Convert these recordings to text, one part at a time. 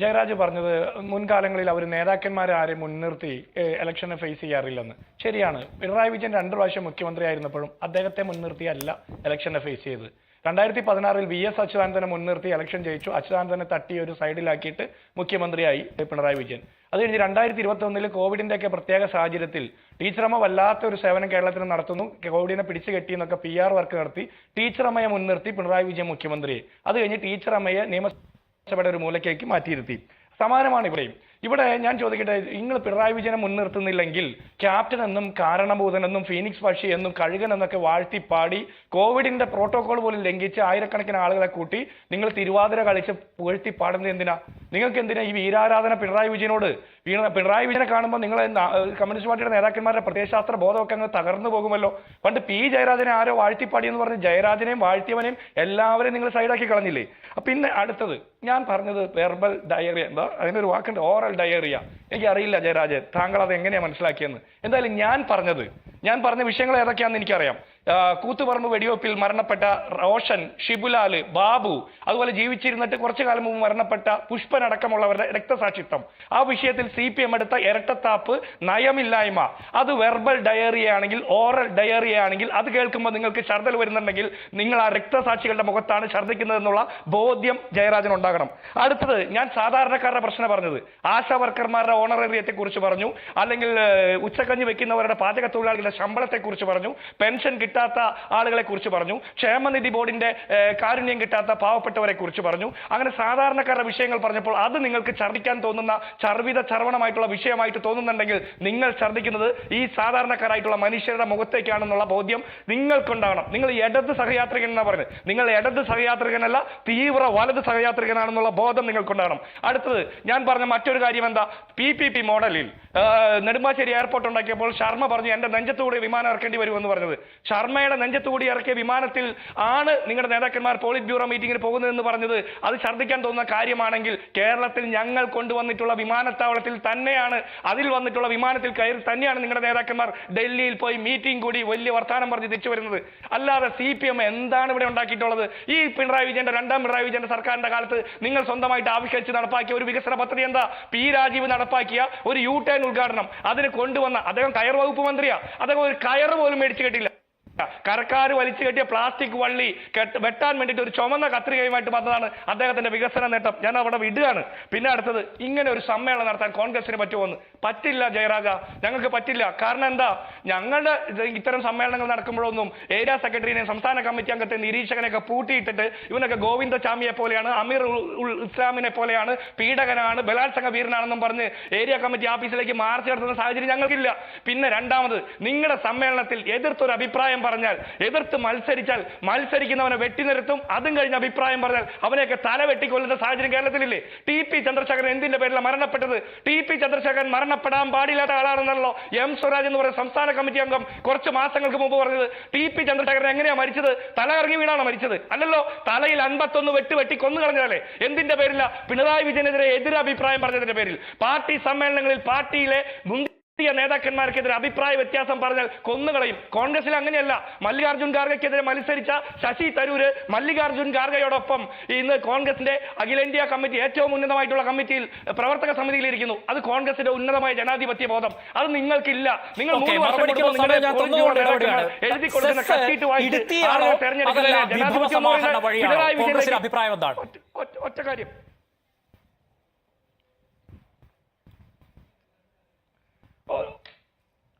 ജയരാജ് പറഞ്ഞത് മുൻകാലങ്ങളിൽ അവർ നേതാക്കന്മാരെ ആരെ മുൻനിർത്തി ഇലക്ഷനെ ഫേസ് ചെയ്യാറില്ലെന്ന്. ശരിയാണ്. പിണറായി വിജയൻ രണ്ടു പ്രാവശ്യം മുഖ്യമന്ത്രി ആയിരുന്നപ്പോഴും അദ്ദേഹത്തെ മുൻനിർത്തിയല്ല ഇലക്ഷനെ ഫേസ് ചെയ്തത് രണ്ടായിരത്തി പതിനാറിൽ വി എസ് അച്യുതാനന്ദനെ മുൻനിർത്തി ഇലക്ഷൻ ജയിച്ചു. അച്യുതാനന്ദനെ തട്ടി ഒരു സൈഡിലാക്കിയിട്ട് മുഖ്യമന്ത്രിയായി പിണറായി വിജയൻ. അത് കഴിഞ്ഞ് രണ്ടായിരത്തി ഇരുപത്തി ഒന്നിൽ കോവിഡിന്റെ ഒക്കെ പ്രത്യേക സാഹചര്യത്തിൽ ടീച്ചറമ്മ വല്ലാത്ത ഒരു സേവനം കേരളത്തിന് നടത്തുന്നു. കോവിഡിനെ പിടിച്ചു കെട്ടി എന്നൊക്കെ പി ആർ വർക്ക് നടത്തി ടീച്ചറമ്മയെ മുൻനിർത്തി പിണറായി വിജയൻ മുഖ്യമന്ത്രിയെ അത് കഴിഞ്ഞ് ടീച്ചറമ്മയെ നിയമസഭയുടെ ഒരു മൂലക്കേക്ക് മാറ്റിയിരുത്തി. സമാനമാണ് ഇവിടെയും. ഇവിടെ ഞാൻ ചോദിക്കട്ടെ നിങ്ങൾ പിണറായി വിജയനെ മുൻനിർത്തുന്നില്ലെങ്കിൽ ക്യാപ്റ്റൻ എന്നും കാരണഭൂതൻ എന്നും ഫീനിക്സ് പക്ഷി എന്നും കഴുകൻ എന്നൊക്കെ വാഴ്ത്തി പാടി കോവിഡിന്റെ പ്രോട്ടോകോൾ പോലും ലംഘിച്ച് ആയിരക്കണക്കിന് ആളുകളെ കൂട്ടി നിങ്ങൾ തിരുവാതിര കളിച്ച് പുകഴ്ത്തി പാടുന്നത് എന്തിനാ? നിങ്ങൾക്ക് എന്തിനാ ഈ വീരാരാധന പിണറായി വിജയനോട്? പിണറായി വിജയനെ കാണുമ്പോൾ നിങ്ങൾ കമ്മ്യൂണിസ്റ്റ് പാർട്ടിയുടെ നേതാക്കന്മാരുടെ പ്രത്യയശാസ്ത്ര ബോധമൊക്കെ അങ്ങ് തകർന്നു പോകുമല്ലോ. പണ്ട് പി ജയരാജനെ ആരോ വാഴ്ത്തിപ്പാടി എന്ന് പറഞ്ഞ് ജയരാജനെയും വാഴ്ത്തിയവനെയും എല്ലാവരെയും നിങ്ങൾ സൈഡാക്കി കളഞ്ഞില്ലേ? പിന്നെ അടുത്തത് ഞാൻ പറഞ്ഞത് വെർബൽ ഡയറി എന്താ? അതിനൊരു വാക്കുണ്ട് ഓറൽ ഡയറിയ എനിക്ക് ജയരാജൻ. ജയരാജ് താങ്കൾ അത് എങ്ങനെയാ മനസ്സിലാക്കിയെന്ന്. എന്തായാലും ഞാൻ പറഞ്ഞത് ഞാൻ പറഞ്ഞ വിഷയങ്ങൾ ഏതൊക്കെയാണെന്ന് എനിക്കറിയാം. കൂത്തുപറമ്പ് വെടിവെപ്പിൽ മരണപ്പെട്ട റോഷൻ ഷിബുലാൽ ബാബു അതുപോലെ ജീവിച്ചിരുന്നിട്ട് കുറച്ചു കാലം മുമ്പ് മരണപ്പെട്ട പുഷ്പൻ അടക്കമുള്ളവരുടെ രക്തസാക്ഷിത്വം. ആ വിഷയത്തിൽ സി പി എം എടുത്ത ഇരട്ടത്താപ്പ് നയമില്ലായ്മ. അത് വെർബൽ ഡയറിയ ആണെങ്കിൽ ഓറൽ ഡയറിയ ആണെങ്കിൽ അത് കേൾക്കുമ്പോൾ നിങ്ങൾക്ക് ഛർദ്ദൽ വരുന്നുണ്ടെങ്കിൽ നിങ്ങൾ ആ രക്തസാക്ഷികളുടെ മുഖത്താണ് ഛർദ്ദിക്കുന്നതെന്നുള്ള ബോധ്യം ജയരാജൻ ഉണ്ടാകണം അടുത്തത് ഞാൻ സാധാരണക്കാരുടെ പ്രശ്നം പറഞ്ഞത് ആശാ വർക്കർമാരുടെ ഓണറേറിയത്തെ കുറിച്ച് പറഞ്ഞു. അല്ലെങ്കിൽ ഉച്ചക്കഞ്ഞ് വെക്കുന്നവരുടെ പാചക തൊഴിലാളികളുടെ ശമ്പളത്തെ കുറിച്ച് പറഞ്ഞു. പെൻഷൻ കിട്ടാത്ത ആളുകളെ കുറിച്ച് പറഞ്ഞു. ക്ഷേമനിധി ബോർഡിന്റെ കാരുണ്യം കിട്ടാത്ത പാവപ്പെട്ടവരെ കുറിച്ച് പറഞ്ഞു. അങ്ങനെ സാധാരണക്കാരുടെ വിഷയങ്ങൾ പറഞ്ഞപ്പോൾ അത് നിങ്ങൾക്ക് ഛർദ്ദിക്കാൻ തോന്നുന്ന ചർവിത ചർവണമായിട്ടുള്ള വിഷയമായിട്ട് തോന്നുന്നുണ്ടെങ്കിൽ നിങ്ങൾ ഛർദ്ദിക്കുന്നത് ഈ സാധാരണക്കാരായിട്ടുള്ള മനുഷ്യരുടെ മുഖത്തേക്കാണെന്നുള്ള ബോധ്യം നിങ്ങൾക്കുണ്ടാകണം നിങ്ങൾ ഇടത് സഹയാത്രികൻ എന്നാ പറഞ്ഞത് നിങ്ങൾ ഇടത് സഹയാത്രികനല്ല തീവ്ര വലത് സഹയാത്രികനാണെന്നുള്ള ബോധം നിങ്ങൾക്കുണ്ടാകണം അടുത്തത് ഞാൻ പറഞ്ഞ മറ്റൊരു കാര്യം എന്താ? പി പി പി മോഡലിൽ നെടുമ്പാശ്ശേരി എയർപോർട്ട് ഉണ്ടാക്കിയപ്പോൾ ശർമ്മ പറഞ്ഞു എന്റെ നെഞ്ചത്തുകൂടി വിമാനം ഇറക്കേണ്ടി വരുമെന്ന് പറഞ്ഞത്. ശർമ്മയുടെ നെഞ്ചത്തുകൂടി ഇറക്കിയ വിമാനത്തിൽ ആണ് നിങ്ങളുടെ നേതാക്കന്മാർ പോളിറ്റ് ബ്യൂറോ മീറ്റിംഗിന് പോകുന്നതെന്ന് പറഞ്ഞത്. അത് ഛർദ്ദിക്കാൻ തോന്നുന്ന കാര്യമാണെങ്കിൽ കേരളത്തിൽ ഞങ്ങൾ കൊണ്ടുവന്നിട്ടുള്ള വിമാനത്താവളത്തിൽ തന്നെയാണ് അതിൽ വന്നിട്ടുള്ള വിമാനത്തിൽ കയറി തന്നെയാണ് നിങ്ങളുടെ നേതാക്കന്മാർ ഡൽഹിയിൽ പോയി മീറ്റിംഗ് കൂടി വലിയ വർത്താനം പറഞ്ഞ് തിരിച്ചു വരുന്നത്. അല്ലാതെ സി പി എം എന്താണ് ഇവിടെ ഉണ്ടാക്കിയിട്ടുള്ളത്? ഈ പിണറായി വിജയന്റെ രണ്ടാം പിണറായി വിജയന്റെ സർക്കാരിന്റെ കാലത്ത് നിങ്ങൾ സ്വന്തമായിട്ട് ആവിഷ്കരിച്ച് നടപ്പാക്കിയ ഒരു വികസന പദ്ധതി എന്താ? പി രാജീവ് നടപ്പാക്കിയ ഒരു യു ടേൺ ഉദ്ഘാടനം. അതിന് കൊണ്ടുവന്ന അദ്ദേഹം കയർ വകുപ്പ് മന്ത്രിയാ. അദ്ദേഹം ഒരു കയർ പോലും മേടിച്ചു കിട്ടില്ല. കരക്കാർ വലിച്ചു കെട്ടിയ പ്ലാസ്റ്റിക് വള്ളി വെട്ടാൻ വേണ്ടിയിട്ട് ഒരു ചുമന്ന കത്രികയുമായിട്ട് വന്നതാണ് അദ്ദേഹത്തിന്റെ വികസന നേട്ടം. ഞാൻ അവിടെ വിടുകയാണ്. പിന്നെ അടുത്തത് ഇങ്ങനെ ഒരു സമ്മേളനം നടത്താൻ കോൺഗ്രസിന് പറ്റുമെന്ന്? പറ്റില്ല ജയരാജ ഞങ്ങൾക്ക് പറ്റില്ല. കാരണം എന്താ? ഞങ്ങളുടെ ഇത്തരം സമ്മേളനങ്ങൾ നടക്കുമ്പോഴൊന്നും ഏരിയ സെക്രട്ടറിനെ സംസ്ഥാന കമ്മിറ്റി അംഗത്തെ നിരീക്ഷകനെയൊക്കെ പൂട്ടിയിട്ടിട്ട് ഇവനൊക്കെ ഗോവിന്ദ ചാമിയെ പോലെയാണ് അമീർ ഉൽ ഇസ്ലാമിനെ പോലെയാണ് പീഡകനാണ് ബലാത്സംഗ വീരനാണെന്നും പറഞ്ഞ് ഏരിയ കമ്മിറ്റി ഓഫീസിലേക്ക് മാർച്ച് നടത്തുന്ന സാഹചര്യം ഞങ്ങൾക്കില്ല. പിന്നെ രണ്ടാമത് നിങ്ങളുടെ സമ്മേളനത്തിൽ എതിർത്തൊരു അഭിപ്രായം പറഞ്ഞാൽ എതിർത്ത് മത്സരിച്ചാൽ മത്സരിക്കുന്നവനെ വെട്ടിനിരത്തും അതും കഴിഞ്ഞ അഭിപ്രായം പറഞ്ഞാൽ അവനെയൊക്കെ തല വെട്ടിക്കൊല്ലുന്ന സാഹചര്യം കേരളത്തിലില്ലേ? ടി പി ചന്ദ്രശേഖരൻ എന്തിന്റെ പേരിലാണ് മരണപ്പെട്ടത്? ടി പി ചന്ദ്രശേഖരൻ മരണപ്പെടാൻ പാടില്ലാത്ത ആളാണെന്നല്ലോ എം സ്വരാജ് എന്ന് പറയുന്ന സംസ്ഥാന കമ്മിറ്റി അംഗം കുറച്ച് മാസങ്ങൾക്ക് മുമ്പ് പറഞ്ഞത്. ടി പി ചന്ദ്രശേഖരൻ എങ്ങനെയാ മരിച്ചത്? തല ഇറങ്ങി വീണാണോ മരിച്ചത്? അല്ലല്ലോ തലയിൽ അൻപത്തൊന്ന് വെട്ട് വെട്ടി കൊന്നു കളഞ്ഞതല്ലേ? എന്തിന്റെ പേരില പിണറായി വിജയനെതിരെ എതിരഭിപ്രായം പറഞ്ഞതിന്റെ പേരിൽ? പാർട്ടി സമ്മേളനങ്ങളിൽ പാർട്ടിയിലെ മുൻ രാഷ്ട്രീയ നേതാക്കന്മാർക്കെതിരെ അഭിപ്രായ വ്യത്യാസം പറഞ്ഞാൽ കൊന്നുകളയും. കോൺഗ്രസിൽ അങ്ങനെയല്ല. മല്ലികാർജുൻ ഖാർഗെക്കെതിരെ മത്സരിച്ച ശശി തരൂര് മല്ലികാർജുൻ ഖാർഗയോടൊപ്പം ഇന്ന് കോൺഗ്രസിന്റെ അഖിലേന്ത്യാ കമ്മിറ്റി ഏറ്റവും ഉന്നതമായിട്ടുള്ള കമ്മിറ്റിയിൽ പ്രവർത്തക സമിതിയിൽ ഇരിക്കുന്നു. അത് കോൺഗ്രസിന്റെ ഉന്നതമായ ജനാധിപത്യ ബോധം. അത് നിങ്ങൾക്കില്ല. നിങ്ങൾ മൂന്ന് വർഷം എഴുതി കൊടുക്കുന്ന കത്തിയിട്ട് വായിച്ച് തെരഞ്ഞെടുക്കുന്ന ജനാധിപത്യ എന്ന് സമാഹരണ പറയുന്നത് വഴിയാണോ പിണറായി കോൺഗ്രസിന്റെ വിജയനിലേക്ക് അഭിപ്രായം എന്താണ് ഒറ്റ- ഒറ്റ- ഒറ്റ കാര്യം ഓ, അ-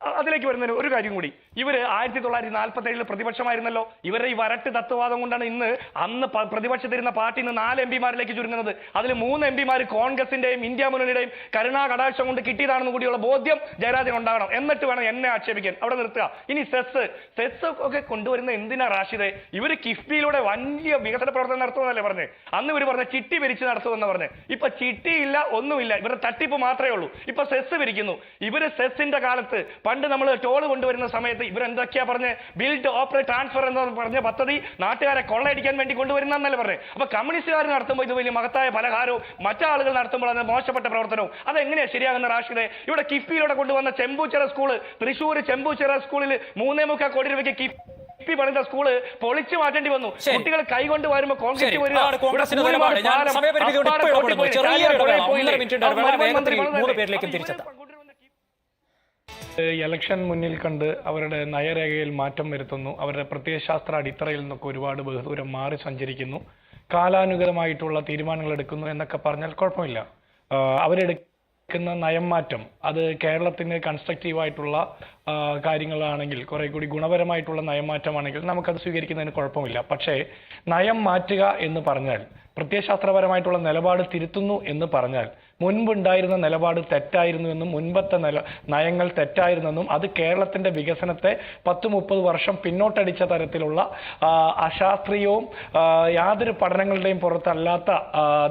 അതിലേക്ക് വരുന്നതിന് ഒരു കാര്യം കൂടി. ഇവർ ആയിരത്തി തൊള്ളായിരത്തി നാൽപ്പത്തി ഏഴിൽ പ്രതിപക്ഷമായിരുന്നല്ലോ. ഇവരുടെ ഈ വരട്ട് തത്വവാദം കൊണ്ടാണ് ഇന്ന് അന്ന് പ്രതിപക്ഷത്തിരുന്ന പാർട്ടി ഇന്ന് നാല് എം പിമാരിലേക്ക് ചുരുങ്ങുന്നത്. അതിൽ മൂന്ന് എം പിമാർ കോൺഗ്രസിന്റെയും ഇന്ത്യ മുന്നണിയുടെയും കരുണാ കടാക്ഷം കൊണ്ട് കിട്ടിയതാണെന്ന് കൂടിയുള്ള ബോധ്യം ജയരാജൻ ഉണ്ടാകണം. എന്നിട്ട് വേണം എന്നെ ആക്ഷേപിക്കാൻ. അവിടെ നിർത്തുക. ഇനി സെസ്. സെസ് ഒക്കെ കൊണ്ടുവരുന്ന എന്തിനാ റാഷിദെ? ഇവർ കിഫ്ബിയിലൂടെ വലിയ വികസന പ്രവർത്തനം നടത്തുമെന്നല്ലേ പറഞ്ഞ്? അന്ന് ഇവർ പറഞ്ഞ ചിട്ടി പിരിച്ച് നടത്തുമെന്ന് പറഞ്ഞ്. ഇപ്പൊ ചിട്ടിയില്ല ഒന്നുമില്ല. ഇവരുടെ തട്ടിപ്പ് മാത്രമേ ഉള്ളൂ. ഇപ്പൊ സെസ് പിരിക്കുന്നു ഇവർ സെസ്സിന്റെ കാലത്ത് പണ്ട് നമ്മൾ ടോൾ കൊണ്ടുവരുന്ന സമയത്ത് ഇവരെന്തൊക്കെയാ പറഞ്ഞ് ബിൽഡ് ഓപ്പറേറ്റ് ട്രാൻസ്ഫർ എന്ന് പറഞ്ഞ പദ്ധതി നാട്ടുകാരെ കൊള്ളയടിക്കാൻ വേണ്ടി കൊണ്ടുവരുന്നല്ലേ പറഞ്ഞേ? അപ്പൊ കമ്മ്യൂണിസ്റ്റുകാർ നടത്തുമ്പോൾ ഇത് വലിയ മഹത്തായ പലഹാരവും മറ്റാളുകൾ നടത്തുമ്പോൾ അത് മോശപ്പെട്ട പ്രവർത്തനവും അതെങ്ങനെയാ ശരിയാകുന്ന റാഷിദെ? ഇവിടെ കിഫ്ബിയിലൂടെ കൊണ്ടുവന്ന ചെമ്പൂച്ചിറ സ്കൂൾ തൃശ്ശൂർ ചെമ്പൂച്ചിറ സ്കൂളിൽ മൂന്നേ മുക്കാൽ കോടി രൂപയ്ക്ക് കിഫ് പി പണിത സ്കൂൾ പൊളിച്ചു മാറ്റേണ്ടി വന്നു. കുട്ടികൾ കൈകൊണ്ട് വരുമ്പോ കോൺഗ്രസ് വരിക. ഇലക്ഷൻ മുന്നിൽ കണ്ട് അവരുടെ നയരേഖയിൽ മാറ്റം വരുത്തുന്നു. അവരുടെ പ്രത്യയശാസ്ത്ര അടിത്തറയിൽ നിന്നൊക്കെ ഒരുപാട് ബഹുദൂരം മാറി സഞ്ചരിക്കുന്നു. കാലാനുഗതമായിട്ടുള്ള തീരുമാനങ്ങൾ എടുക്കുന്നു എന്നൊക്കെ പറഞ്ഞാൽ കുഴപ്പമില്ല. അവരെടുക്കുന്ന നയം മാറ്റം അത് കേരളത്തിന് കൺസ്ട്രക്റ്റീവായിട്ടുള്ള കാര്യങ്ങളാണെങ്കിൽ കുറെ കൂടി ഗുണപരമായിട്ടുള്ള നയം മാറ്റമാണെങ്കിൽ നമുക്കത് സ്വീകരിക്കുന്നതിന് കുഴപ്പമില്ല. പക്ഷേ നയം മാറ്റുക എന്ന് പറഞ്ഞാൽ പ്രത്യയശാസ്ത്രപരമായിട്ടുള്ള നിലപാട് തിരുത്തുന്നു എന്ന് പറഞ്ഞാൽ മുൻപുണ്ടായിരുന്ന നിലപാട് തെറ്റായിരുന്നു എന്നും മുൻപത്തെ നില നയങ്ങൾ തെറ്റായിരുന്നെന്നും അത് കേരളത്തിന്റെ വികസനത്തെ പത്ത് മുപ്പത് വർഷം പിന്നോട്ടടിച്ച തരത്തിലുള്ള അശാസ്ത്രീയവും യാതൊരു പഠനങ്ങളുടെയും പുറത്തല്ലാത്ത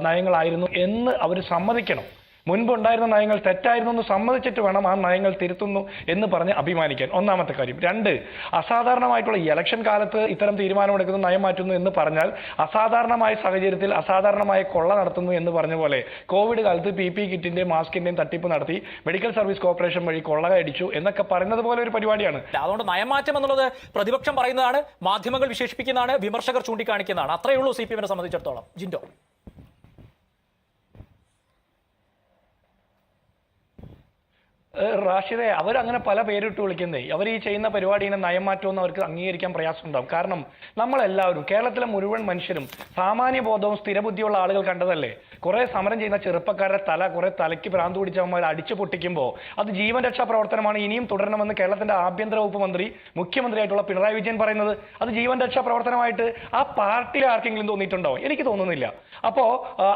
നയങ്ങളായിരുന്നു എന്ന് അവർ സമ്മതിക്കണം. മുൻപുണ്ടായിരുന്ന നയങ്ങൾ തെറ്റായിരുന്നു എന്ന് സമ്മതിച്ചിട്ട് വേണം ആ നയങ്ങൾ തിരുത്തുന്നു എന്ന് പറഞ്ഞ് അഭിമാനിക്കാൻ. ഒന്നാമത്തെ കാര്യം. രണ്ട് അസാധാരണമായിട്ടുള്ള ഇലക്ഷൻ കാലത്ത് ഇത്തരം തീരുമാനമെടുക്കുന്നു നയം മാറ്റുന്നു എന്ന് പറഞ്ഞാൽ അസാധാരണമായ സാഹചര്യത്തിൽ അസാധാരണമായ കൊള്ള നടത്തുന്നു എന്ന് പറഞ്ഞ പോലെ കോവിഡ് കാലത്ത് പി പി കിറ്റിന്റെ മാസ്കിന്റെയും തട്ടിപ്പ് നടത്തി മെഡിക്കൽ സർവീസ് കോർപ്പറേഷൻ വഴി കൊള്ള അടിച്ചു എന്നൊക്കെ പറയുന്നത് പോലെ ഒരു പരിപാടിയാണ്. അതുകൊണ്ട് നയമാറ്റം എന്നുള്ളത് പ്രതിപക്ഷം പറയുന്നതാണ് മാധ്യമങ്ങൾ വിശേഷിപ്പിക്കുന്നതാണ് വിമർശകർ ചൂണ്ടിക്കാണിക്കുന്നതാണ്. അത്രയുള്ളൂ സി പി എമ്മിനെ സംബന്ധിച്ചിടത്തോളം. ജിൻഡോ. റാഷിദെ അവരങ്ങനെ പല പേരിട്ട് വിളിക്കുന്നേ. അവർ ഈ ചെയ്യുന്ന പരിപാടിനെ നയം മാറ്റമൊന്നും അവർക്ക് അംഗീകരിക്കാൻ പ്രയാസമുണ്ടാവും. കാരണം നമ്മളെല്ലാവരും കേരളത്തിലെ മുഴുവൻ മനുഷ്യരും സാമാന്യ ബോധവും സ്ഥിരബുദ്ധിയുള്ള ആളുകൾ കണ്ടതല്ലേ? കുറെ സമരം ചെയ്യുന്ന ചെറുപ്പക്കാരുടെ തല കുറെ തലയ്ക്ക് ഭ്രാന്ത് പിടിച്ചവന്മാർ അടിച്ചു പൊട്ടിക്കുമ്പോൾ അത് ജീവൻ രക്ഷാ പ്രവർത്തനമാണ് ഇനിയും തുടരണമെന്ന് കേരളത്തിന്റെ ആഭ്യന്തര വകുപ്പ് മന്ത്രി മുഖ്യമന്ത്രിയായിട്ടുള്ള പിണറായി വിജയൻ പറയുന്നത്. അത് ജീവൻ രക്ഷാ പ്രവർത്തനമായിട്ട് ആ പാർട്ടിയിൽ ആർക്കെങ്കിലും തോന്നിയിട്ടുണ്ടോ എനിക്ക് തോന്നുന്നില്ല. അപ്പോ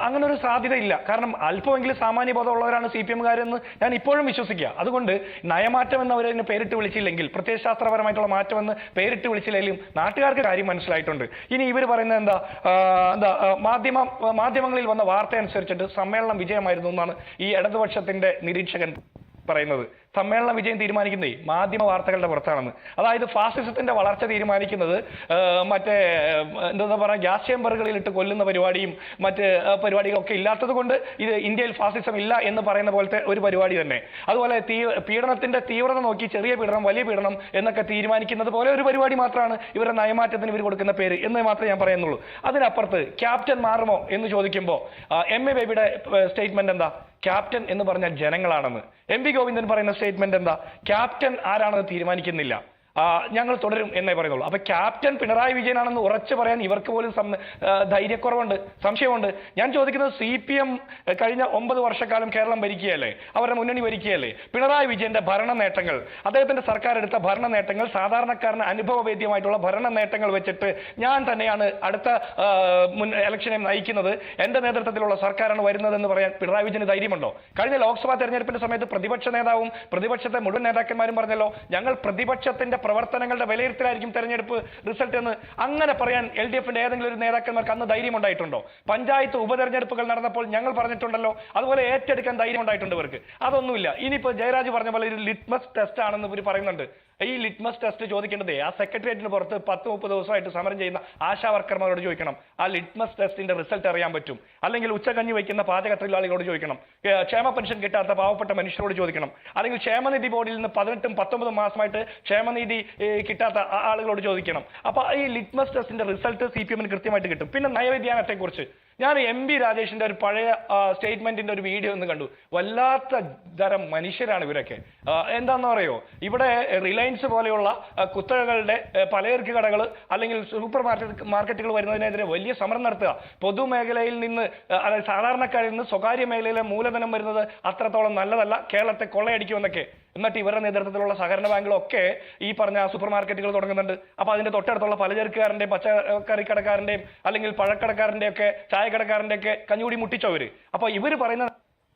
അങ്ങനെ ഒരു സാധ്യത ഇല്ല കാരണം അല്പമെങ്കിലും സാമാന്യ ബോധമുള്ളവരാണ് സി പി എമ്മുകാരെന്ന് ഞാൻ ഇപ്പോഴും വിശ്വസിക്കുക അതുകൊണ്ട് നയമാറ്റം എന്ന് അവരതിന് പേരിട്ട് വിളിച്ചില്ലെങ്കിൽ പ്രത്യയശാസ്ത്രപരമായിട്ടുള്ള മാറ്റം എന്ന് പേരിട്ട് വിളിച്ചില്ലെങ്കിലും നാട്ടുകാർക്ക് കാര്യം മനസ്സിലായിട്ടുണ്ട്. ഇനി ഇവർ പറയുന്നത് എന്താ? എന്താ മാധ്യമ മാധ്യമങ്ങളിൽ വന്ന വാർത്ത അനുസരിച്ചിട്ട് സമ്മേളനം വിജയമായിരുന്നു എന്നാണ് ഈ ഇടതുപക്ഷത്തിന്റെ നിരീക്ഷകൻ പറയുന്നത്. സമ്മേളന വിജയം തീരുമാനിക്കുന്നതേ മാധ്യമ വാർത്തകളുടെ പുറത്താണെന്ന്. അതായത് ഫാസിസത്തിന്റെ വളർച്ച തീരുമാനിക്കുന്നത് മറ്റേ എന്താ പറയുക ഗ്യാസ് ചേമ്പറുകളിൽ ഇട്ട് കൊല്ലുന്ന പരിപാടിയും മറ്റ് പരിപാടികളൊക്കെ ഇല്ലാത്തത് കൊണ്ട് ഇത് ഇന്ത്യയിൽ ഫാസിസം ഇല്ല എന്ന് പറയുന്ന പോലത്തെ ഒരു പരിപാടി തന്നെ. അതുപോലെ തീ പീഡനത്തിന്റെ തീവ്രത നോക്കി ചെറിയ പീഡനം വലിയ പീഡനം എന്നൊക്കെ തീരുമാനിക്കുന്നത് പോലെ ഒരു പരിപാടി മാത്രമാണ് ഇവരുടെ നയമാറ്റത്തിന് ഇവർ കൊടുക്കുന്ന പേര് എന്ന് മാത്രമേ ഞാൻ പറയുന്നുള്ളൂ. അതിനപ്പുറത്ത് ക്യാപ്റ്റൻ മാറുമോ എന്ന് ചോദിക്കുമ്പോൾ എം എ ബേബിയുടെ സ്റ്റേറ്റ്മെന്റ് എന്താ? ക്യാപ്റ്റൻ എന്ന് പറഞ്ഞാൽ ജനങ്ങളാണെന്ന്. എം ഗോവിന്ദൻ പറയുന്ന സ്റ്റേറ്റ്മെന്റ് എന്താ? ക്യാപ്റ്റൻ ആരാണെന്ന് തീരുമാനിക്കുന്നില്ല. ഞങ്ങൾ തുടരും എന്നേ പറയുന്നുള്ളൂ. അപ്പൊ ക്യാപ്റ്റൻ പിണറായി വിജയനാണെന്ന് ഉറച്ചു പറയാൻ ഇവർക്ക് പോലും ധൈര്യക്കുറവുണ്ട്. സംശയമുണ്ട്. ഞാൻ ചോദിക്കുന്നത് സി പി എം കഴിഞ്ഞ ഒമ്പത് വർഷക്കാലം കേരളം ഭരിക്കുകയല്ലേ? അവരുടെ മുന്നണി ഭരിക്കുകയല്ലേ? പിണറായി വിജയന്റെ ഭരണ നേട്ടങ്ങൾ അദ്ദേഹത്തിന്റെ സർക്കാർ എടുത്ത ഭരണ നേട്ടങ്ങൾ സാധാരണക്കാരന് അനുഭവവേദ്യമായിട്ടുള്ള ഭരണ നേട്ടങ്ങൾ വെച്ചിട്ട് ഞാൻ തന്നെയാണ് അടുത്ത ഇലക്ഷനെ നയിക്കുന്നത്. എന്റെ നേതൃത്വത്തിലുള്ള സർക്കാരാണ് വരുന്നതെന്ന് പറയാൻ പിണറായി വിജയന് ധൈര്യമുണ്ടോ? കഴിഞ്ഞ ലോക്സഭാ തെരഞ്ഞെടുപ്പിന്റെ സമയത്ത് പ്രതിപക്ഷ നേതാവും പ്രതിപക്ഷത്തെ മുഴുവൻ നേതാക്കന്മാരും പറഞ്ഞല്ലോ ഞങ്ങൾ പ്രതിപക്ഷത്തിന്റെ പ്രവർത്തനങ്ങളുടെ വിലയിരുത്തലായിരിക്കും തെരഞ്ഞെടുപ്പ് റിസൾട്ട് എന്ന് അങ്ങനെ പറയാൻ എൽ ഡി എഫിന്റെ ഏതെങ്കിലും ഒരു നേതാക്കന്മാർക്ക് അന്ന് ധൈര്യം ഉണ്ടായിട്ടുണ്ടോ? പഞ്ചായത്ത് ഉപതെരഞ്ഞെടുപ്പുകൾ നടന്നപ്പോൾ ഞങ്ങൾ പറഞ്ഞിട്ടുണ്ടല്ലോ അതുപോലെ ഏറ്റെടുക്കാൻ ധൈര്യം ഉണ്ടായിട്ടുണ്ട് ഇവർക്ക്. അതൊന്നുമില്ല. ഇനിയിപ്പോ ജയരാജ് പറഞ്ഞ പോലെ ഒരു ലിറ്റ്മസ് ടെസ്റ്റ് ആണെന്ന് ഇവർ പറയുന്നുണ്ട്. ഈ ലിറ്റ്മസ് ടെസ്റ്റ് ചോദിക്കേണ്ടത് ആ സെക്രട്ടേറിയറ്റിന് പുറത്ത് പത്ത് മുപ്പത് ദിവസമായിട്ട് സമരം ചെയ്യുന്ന ആശാ വർക്കർമാരോട് ചോദിക്കണം. ആ ലിറ്റ്മസ് ടെസ്റ്റിന്റെ റിസൾട്ട് അറിയാൻ പറ്റും. അല്ലെങ്കിൽ ഉച്ചകഞ്ഞി വയ്ക്കുന്ന പാചക തൊഴിലാളികളോട് ചോദിക്കണം. ക്ഷേമ പെൻഷൻ കിട്ടാത്ത പാവപ്പെട്ട മനുഷ്യരോട് ചോദിക്കണം. അല്ലെങ്കിൽ ക്ഷേമനിധി ബോർഡിൽ നിന്ന് പതിനെട്ടും പത്തൊമ്പതും മാസമായിട്ട് ക്ഷേമനിധി കിട്ടാത്ത ആളുകളോട് ചോദിക്കണം. അപ്പൊ ഈ ലിറ്റ്മസ് ടെസ്റ്റിന്റെ റിസൾട്ട് സി പി എമ്മിന് കൃത്യമായിട്ട് കിട്ടും. പിന്നെ നയവ്യതിയാനത്തെ കുറിച്ച് ഞാൻ എം ബി രാജേഷിന്റെ ഒരു പഴയ സ്റ്റേറ്റ്മെന്റിന്റെ ഒരു വീഡിയോ ഒന്ന് കണ്ടു. വല്ലാത്ത തരം മനുഷ്യരാണ് ഇവരൊക്കെ. എന്താന്ന് പറയോ ഇവിടെ റിലയൻസ് പോലെയുള്ള കുത്തകകളുടെ പലചരക്ക് കടകൾ അല്ലെങ്കിൽ സൂപ്പർ മാർക്കറ്റ് മാർക്കറ്റുകൾ വരുന്നതിനെതിരെ വലിയ സമരം നടത്തുക. പൊതുമേഖലയിൽ നിന്ന് അതായത് സാധാരണക്കാരിൽ നിന്ന് സ്വകാര്യ മേഖലയിലെ മൂലധനം വരുന്നത് അത്രത്തോളം നല്ലതല്ല. കേരളത്തെ കൊള്ളയടിക്കുമെന്നൊക്കെ. എന്നിട്ട് ഇവരുടെ നേതൃത്വത്തിലുള്ള സഹകരണ ബാങ്കുകളൊക്കെ ഈ പറഞ്ഞ സൂപ്പർ മാർക്കറ്റുകൾ തുടങ്ങുന്നുണ്ട്. അപ്പൊ അതിന്റെ തൊട്ടടുത്തുള്ള പലചരക്കുകാരന്റെയും പച്ചക്കറി കടക്കാരന്റെയും അല്ലെങ്കിൽ പഴക്കടക്കാരന്റെയൊക്കെ ചായക്കടക്കാരന്റെ ഒക്കെ കഞ്ഞുകൂടി മുട്ടിച്ചവര്. അപ്പൊ ഇവർ പറയുന്ന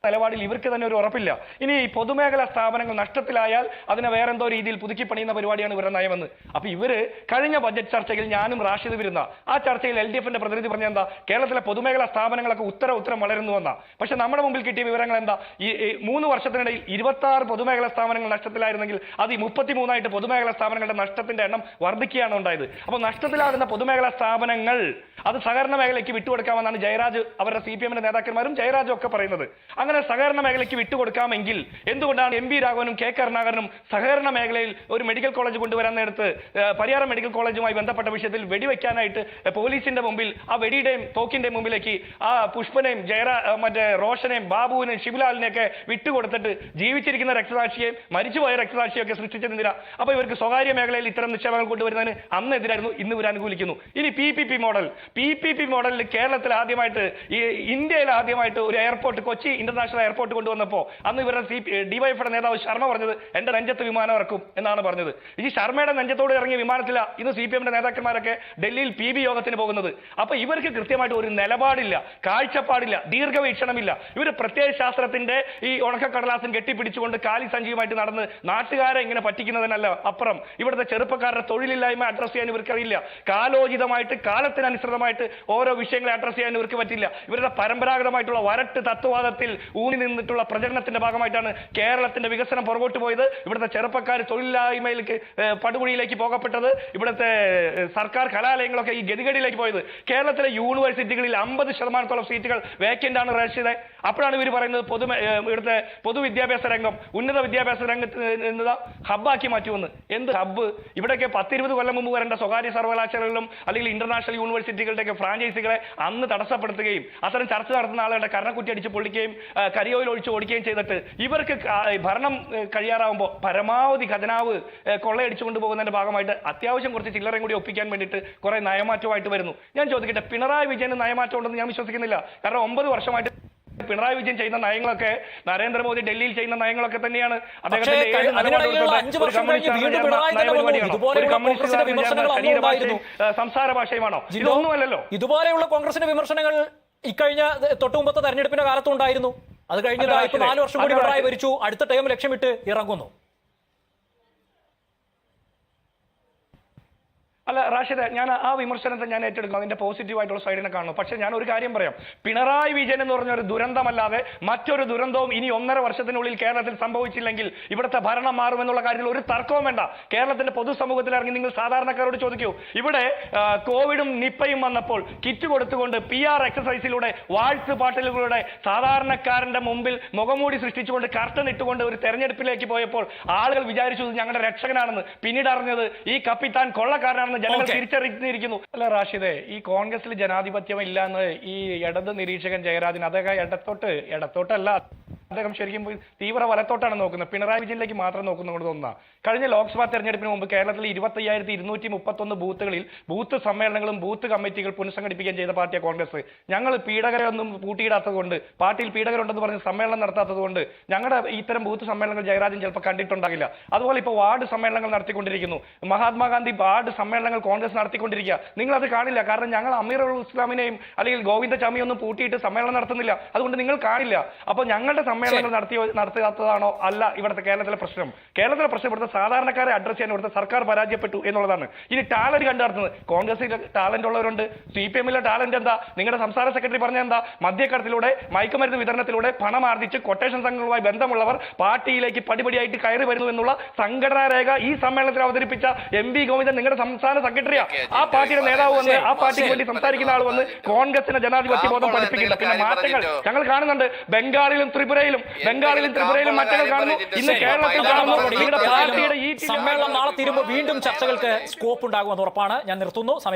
നിലപാടിൽ ഇവർക്ക് തന്നെ ഒരു ഉറപ്പില്ല. ഇനി പൊതുമേഖലാ സ്ഥാപനങ്ങൾ നഷ്ടത്തിലായാൽ അതിനെ വേറെന്തോ രീതിയിൽ പുതുക്കി പണിയുന്ന പരിപാടിയാണ് ഇവരുടെ നയമെന്ന്. അപ്പൊ ഇവർ കഴിഞ്ഞ ബജറ്റ് ചർച്ചയിൽ ഞാനും റാഷിദ് വരുന്ന ആ ചർച്ചയിൽ എൽ ഡി എഫിന്റെ പ്രതിനിധി പറഞ്ഞ എന്താ കേരളത്തിലെ പൊതുമേഖലാ സ്ഥാപനങ്ങളൊക്കെ ഉത്തര ഉത്തരം വളരുന്നു വന്ന പക്ഷെ നമ്മുടെ മുമ്പിൽ കിട്ടിയ വിവരങ്ങൾ എന്താ ഈ മൂന്ന് വർഷത്തിനിടയിൽ ഇരുപത്തി ആറ് പൊതുമേഖലാ സ്ഥാപനങ്ങൾ നഷ്ടത്തിലായിരുന്നെങ്കിൽ അത് ഈ മുപ്പത്തിമൂന്നായിട്ട് പൊതുമേഖലാ സ്ഥാപനങ്ങളുടെ നഷ്ടത്തിന്റെ എണ്ണം വർദ്ധിക്കുകയാണ് ഉണ്ടായത്. അപ്പൊ നഷ്ടത്തിലാകുന്ന പൊതുമേഖലാ സ്ഥാപനങ്ങൾ അത് സഹകരണ മേഖലയ്ക്ക് വിട്ടുകൊടുക്കാമെന്നാണ് ജയരാജ് അവരുടെ സി പി എമ്മിന്റെ നേതാക്കന്മാരും ജയരാജും ഒക്കെ പറയുന്നത്. അങ്ങനെ അങ്ങനെ സഹകരണ മേഖലയ്ക്ക് വിട്ടുകൊടുക്കാമെങ്കിൽ എന്തുകൊണ്ടാണ് എം വി രാഘവനും കെ കരുണാകരനും സഹകരണ മേഖലയിൽ ഒരു മെഡിക്കൽ കോളേജ് കൊണ്ടുവരാൻ നേരത്ത് പരിയാരം മെഡിക്കൽ കോളേജുമായി ബന്ധപ്പെട്ട വിഷയത്തിൽ വെടിവെക്കാനായിട്ട് പോലീസിന്റെ മുമ്പിൽ ആ വെടിയുടെയും തോക്കിന്റെയും മുമ്പിലേക്ക് ആ പുഷ്പനെയും ജയറ മറ്റേ റോഷനെയും ബാബുവിനെയും ശിവലാലിനെയൊക്കെ വിട്ടുകൊടുത്തിട്ട് ജീവിച്ചിരിക്കുന്ന രക്തസാക്ഷിയെയും മരിച്ചുപോയ രക്തസാക്ഷിയൊക്കെ സൃഷ്ടിച്ചതെന്തിനാ അപ്പൊ ഇവർക്ക് സ്വകാര്യ മേഖലയിൽ ഇത്തരം നിക്ഷേപങ്ങൾ കൊണ്ടുവരുന്നതിന് അന്ന് എതിരായിരുന്നു ഇന്ന് ഇവർ അനുകൂലിക്കുന്നു. ഇനി P P P model. P P P മോഡലിൽ കേരളത്തിൽ ആദ്യമായിട്ട് ഈ ഇന്ത്യയിൽ ആദ്യമായിട്ട് ഒരു എയർപോർട്ട് കൊച്ചി ഇന്റർനാഷണൽ എയർപോർട്ട് കൊണ്ടുവന്നപ്പോൾ അന്ന് ഇവരുടെ സി ഡിവൈഎഫിയുടെ നേതാവ് ശർമ്മ പറഞ്ഞത് എന്റെ നെഞ്ചത്ത് വിമാനം ഇറക്കും എന്നാണ് പറഞ്ഞത്. ഈ ശർമ്മയുടെ നെഞ്ചത്തോട് ഇറങ്ങിയ വിമാനത്തില ഇന്ന് സി പി എമ്മിന്റെ നേതാക്കന്മാരൊക്കെ ഡൽഹിയിൽ പി ബി യോഗത്തിന് പോകുന്നത്. അപ്പൊ ഇവർക്ക് കൃത്യമായിട്ട് ഒരു നിലപാടില്ല കാഴ്ചപ്പാടില്ല ദീർഘവീക്ഷണമില്ല. ഇവർ പ്രത്യയ ശാസ്ത്രത്തിന്റെ ഈ ഉണക്കക്കടലാസം കെട്ടിപ്പിടിച്ചുകൊണ്ട് കാലി സഞ്ചിയുമായിട്ട് നടന്ന് നാട്ടുകാരെ ഇങ്ങനെ പറ്റിക്കുന്നതിനല്ല അപ്പുറം. ഇവിടുത്തെ ചെറുപ്പക്കാരുടെ തൊഴിലില്ലായ്മ അഡ്രസ് ചെയ്യാൻ ഇവർക്കറിയില്ല. കാലോചിതമായിട്ട് കാലത്തിനനുസൃതമായിട്ട് ഓരോ വിഷയങ്ങളെ അഡ്രസ് ചെയ്യാൻ ഇവർക്ക് പറ്റില്ല. ഇവരുടെ പരമ്പരാഗതമായിട്ടുള്ള വരട്ട് തത്വവാദത്തിൽ ഊന്നി നിന്നിട്ടുള്ള പ്രചരണത്തിന്റെ ഭാഗമായിട്ടാണ് കേരളത്തിന്റെ വികസനം പുറകോട്ട് പോയത്. ഇവിടുത്തെ ചെറുപ്പക്കാർ തൊഴിലില്ലായ്മയിലേക്ക് പടുകുഴിയിലേക്ക് പോകപ്പെട്ടത്. ഇവിടുത്തെ സർക്കാർ കലാലയങ്ങളൊക്കെ ഈ ഗതികേടിലേക്ക് പോയത്. കേരളത്തിലെ യൂണിവേഴ്സിറ്റികളിൽ അമ്പത് ശതമാനത്തോളം സീറ്റുകൾ വേക്കന്റ് ആണ് റഷ്യയുടെ അപ്പോഴാണ് ഇവർ പറയുന്നത് പൊതു ഇവിടുത്തെ പൊതുവിദ്യാഭ്യാസ രംഗം ഉന്നത വിദ്യാഭ്യാസ രംഗത്ത് നിന്ന് ഹബ്ബാക്കി മാറ്റുമെന്ന്. എന്ത് ഹബ്ബ് ഇവിടെയൊക്കെ പത്തിരുപത് കൊല്ലം മുമ്പ് വരേണ്ട സ്വകാര്യ സർവകലാശാലകളിലും അല്ലെങ്കിൽ ഇന്റർനാഷണൽ യൂണിവേഴ്സിറ്റികളുടെയൊക്കെ ഫ്രാഞ്ചൈസികളെ അന്ന് തടസ്സപ്പെടുത്തുകയും അത്തരം ചർച്ച നടത്തുന്ന ആളുകളുടെ കരണക്കുറ്റി അടിച്ച് പൊള്ളിക്കുകയും ആ, കരിയോയിൽ ഒഴിച്ച് ഓടിക്കുകയും ചെയ്തിട്ട് ഇവർക്ക് ഭരണം കഴിയാറാവുമ്പോൾ പരമാവധി ഖജനാവ് കൊള്ളയടിച്ചു കൊണ്ടുപോകുന്നതിന്റെ പോകുന്നതിന്റെ ഭാഗമായിട്ട് അത്യാവശ്യം കുറച്ച് ചില്ലറയും കൂടി ഒപ്പിക്കാൻ വേണ്ടിയിട്ട് കുറെ നയമാറ്റമായിട്ട് വരുന്നു. ഞാൻ ചോദിക്കട്ടെ പിണറായി വിജയന് നയമാറ്റം ഉണ്ടെന്ന് ഞാൻ വിശ്വസിക്കുന്നില്ല. കാരണം ഒമ്പത് വർഷമായിട്ട് പിണറായി വിജയൻ ചെയ്യുന്ന നയങ്ങളൊക്കെ നരേന്ദ്രമോദി ഡൽഹിയിൽ ചെയ്യുന്ന നയങ്ങളൊക്കെ തന്നെയാണ്. അദ്ദേഹത്തിന്റെ സംസാര ഭാഷയുമാണോ ഇതൊന്നുമല്ലല്ലോ. ഇതുപോലെയുള്ള കോൺഗ്രസിന്റെ വിമർശനങ്ങൾ ഇക്കഴിഞ്ഞ തൊട്ടുമുമ്പത്തെ തെരഞ്ഞെടുപ്പിന്റെ കാലത്തുണ്ടായിരുന്നു അത് കഴിഞ്ഞ് നാല് വർഷം കൂടി പിണറായി. ഭരിച്ചു അടുത്ത ടൈം ലക്ഷ്യമിട്ട് ഇറങ്ങുന്നു അല്ല റാഷിദ് ഞാൻ ആ വിമർശനത്തെ ഞാൻ ഏറ്റെടുക്കും അതിന്റെ പോസിറ്റീവ് ആയിട്ടുള്ള സൈഡിനെ കാണുന്നു. പക്ഷെ ഞാൻ ഒരു കാര്യം പറയാം. പിണറായി വിജയൻ എന്ന് പറഞ്ഞ ഒരു ദുരന്തമല്ലാതെ മറ്റൊരു ദുരന്തവും ഇനി ഒന്നര വർഷത്തിനുള്ളിൽ കേരളത്തിൽ സംഭവിച്ചില്ലെങ്കിൽ ഇവിടുത്തെ ഭരണം മാറുമെന്നുള്ള കാര്യത്തിൽ ഒരു തർക്കവും വേണ്ട. കേരളത്തിന്റെ പൊതുസമൂഹത്തിൽ ഇറങ്ങി നിങ്ങൾ സാധാരണക്കാരോട് ചോദിക്കൂ. ഇവിടെ കോവിഡും നിപ്പയും വന്നപ്പോൾ കിറ്റ് കൊടുത്തുകൊണ്ട് പി ആർ എക്സസൈസിലൂടെ വാഴ്ത്ത് പാട്ടിലൂടെ സാധാരണക്കാരന്റെ മുമ്പിൽ മുഖമൂടി സൃഷ്ടിച്ചുകൊണ്ട് കർട്ടൻ ഇട്ടുകൊണ്ട് ഒരു തെരഞ്ഞെടുപ്പിലേക്ക് പോയപ്പോൾ ആളുകൾ വിചാരിച്ചു ഞങ്ങളുടെ രക്ഷകനാണെന്ന്. പിന്നീട് അറിഞ്ഞത് ഈ കപ്പിത്താൻ കൊള്ളക്കാരനാണെന്ന് ജനങ്ങൾ Okay. തിരിച്ചറിഞ്ഞിരിക്കുന്നു അല്ല റാഷിദേ ഈ കോൺഗ്രസിൽ ജനാധിപത്യം ഇല്ല എന്ന് ഈ ഇടത് നിരീക്ഷകൻ ജയരാജൻ അതൊക്കെ ഇടത്തോട്ട് ഇടത്തോട്ടല്ല അദ്ദേഹം ശരിക്കും തീവ്ര വലത്തോട്ടാണ് നോക്കുന്നത്. പിണറായി വിജയനിലേക്ക് മാത്രം നോക്കുന്നത് തോന്നുന്ന കഴിഞ്ഞ ലോക്സഭാ തെരഞ്ഞെടുപ്പിന് മുമ്പ് കേരളത്തിൽ ഇരുപത്തി അയ്യായിരത്തി ഇരുന്നൂറ്റി മുപ്പത്തൊന്ന് ബൂത്തുകളിൽ ബൂത്ത് സമ്മേളനങ്ങളും ബൂത്ത് കമ്മിറ്റികൾ പുനഃസംഘടിപ്പിക്കുകയും ചെയ്ത പാർട്ടിയാണ് കോൺഗ്രസ്. ഞങ്ങൾ പീഡകരെ ഒന്നും പൂട്ടിയിടാത്തത് കൊണ്ട് പാർട്ടിയിൽ പീഡകരുണ്ടെന്ന് പറഞ്ഞ് സമ്മേളനം നടത്താത്തതുകൊണ്ട് ഞങ്ങളുടെ ഇത്തരം ബൂത്ത് സമ്മേളനങ്ങൾ ജയരാജൻ ചിലപ്പോൾ കണ്ടിട്ടുണ്ടാകില്ല. അതുപോലെ ഇപ്പോൾ വാർഡ് സമ്മേളനങ്ങൾ നടത്തിക്കൊണ്ടിരിക്കുന്നു. മഹാത്മാഗാന്ധി വാർഡ് സമ്മേളനങ്ങൾ കോൺഗ്രസ് നടത്തിക്കൊണ്ടിരിക്കുക. നിങ്ങൾ അത് കാണില്ല. കാരണം ഞങ്ങൾ അമീർ ഉൽ ഇസ്ലാമിനെയും അല്ലെങ്കിൽ ഗോവിന്ദ ചാമിയൊന്നും പൂട്ടിയിട്ട് സമ്മേളനം നടത്തുന്നില്ല. അതുകൊണ്ട് നിങ്ങൾ കാണില്ല. അപ്പോൾ ഞങ്ങളുടെ സമ്മേളനങ്ങൾ നടത്തിയോ നടത്താത്തതാണോ? അല്ല ഇവിടുത്തെ കേരളത്തിലെ പ്രശ്നം. കേരളത്തിലെ പ്രശ്നം ഇവിടുത്തെ സാധാരണക്കാരെ അഡ്രസ് ചെയ്യാൻ ഇവിടുത്തെ സർക്കാർ പരാജയപ്പെട്ടു എന്നുള്ളതാണ്. ഇനി ടാലന്റ് കണ്ടു നടത്തുന്നത്. കോൺഗ്രസിൽ ടാലന്റ് ഉള്ളവരുണ്ട്. സി പി എമ്മിലെ ടാലന്റ് എന്താ? നിങ്ങളുടെ സംസ്ഥാന സെക്രട്ടറി പറഞ്ഞ എന്താ? മദ്യക്കടത്തിലൂടെ മയക്കുമരുന്ന് വിതരണത്തിലൂടെ പണം ആർജിച്ച് കൊട്ടേഷൻ സംഘങ്ങളുമായി ബന്ധമുള്ളവർ പാർട്ടിയിലേക്ക് പടിപടിയായിട്ട് കയറി വരുന്നു എന്നുള്ള സംഘടനാ രേഖ ഈ സമ്മേളനത്തിൽ അവതരിപ്പിച്ച എം വി ഗോവിന്ദൻ നിങ്ങളുടെ സംസ്ഥാന സെക്രട്ടറിയാ ആ പാർട്ടിയുടെ നേതാവ് വന്ന് ആ പാർട്ടിക്ക് വേണ്ടി സംസാരിക്കുന്ന ആൾ വന്ന് കോൺഗ്രസിന്റെ ജനാധിപത്യ ബോധം പഠിപ്പിക്കില്ല പിന്നെ മാറ്റങ്ങൾ ഞങ്ങൾ കാണുന്നുണ്ട്. ബംഗാളിലും ത്രിപുരയിലും ബംഗാളിലും ത്രിപുരയിലും മറ്റൊക്കെ കാണുന്നു ഇന്ന് കേരളത്തിൽ കാണുന്നു. പാർട്ടിയുടെ ഈ സമ്മേളനം നാളെ തീരുമ്പോൾ വീണ്ടും ചർച്ചകൾക്ക് സ്കോപ്പ് ഉണ്ടാകുമെന്ന് ഉറപ്പാണ്. ഞാൻ നിർത്തുന്നു.